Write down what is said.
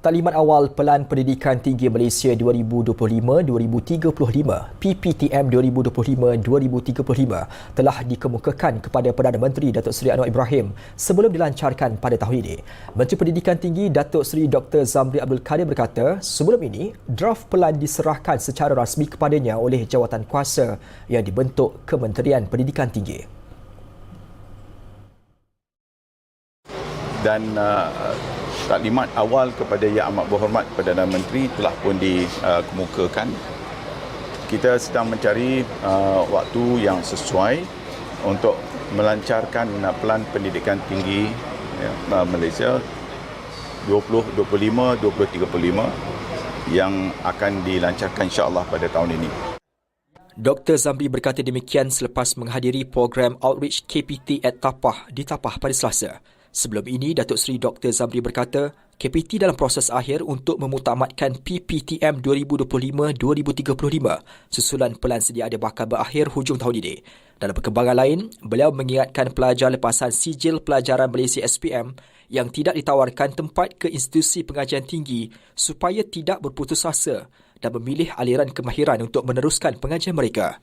Taklimat awal Pelan Pendidikan Tinggi Malaysia 2025-2035 PPTM 2025-2035 telah dikemukakan kepada Perdana Menteri Datuk Seri Anwar Ibrahim sebelum dilancarkan pada tahun ini. Menteri Pendidikan Tinggi Datuk Seri Dr. Zamri Abdul Kadir berkata, sebelum ini draft pelan diserahkan secara rasmi kepadanya oleh jawatan kuasa yang dibentuk Kementerian Pendidikan Tinggi. Dan uh, taklimat awal kepada Yang Amat Berhormat Perdana Menteri telah pun dikemukakan. Kita sedang mencari uh, waktu yang sesuai untuk melancarkan uh, pelan pendidikan tinggi ya, uh, Malaysia 2025 2035 yang akan dilancarkan insya-Allah pada tahun ini. Dr. Zamri berkata demikian selepas menghadiri program Outreach KPT at Tapah di Tapah pada Selasa. Sebelum ini, Datuk Seri Dr. Zamri berkata, KPT dalam proses akhir untuk memutamatkan PPTM 2025-2035 susulan pelan sedia ada bakal berakhir hujung tahun ini. Dalam perkembangan lain, beliau mengingatkan pelajar lepasan sijil pelajaran Malaysia SPM yang tidak ditawarkan tempat ke institusi pengajian tinggi supaya tidak berputus asa dan memilih aliran kemahiran untuk meneruskan pengajian mereka.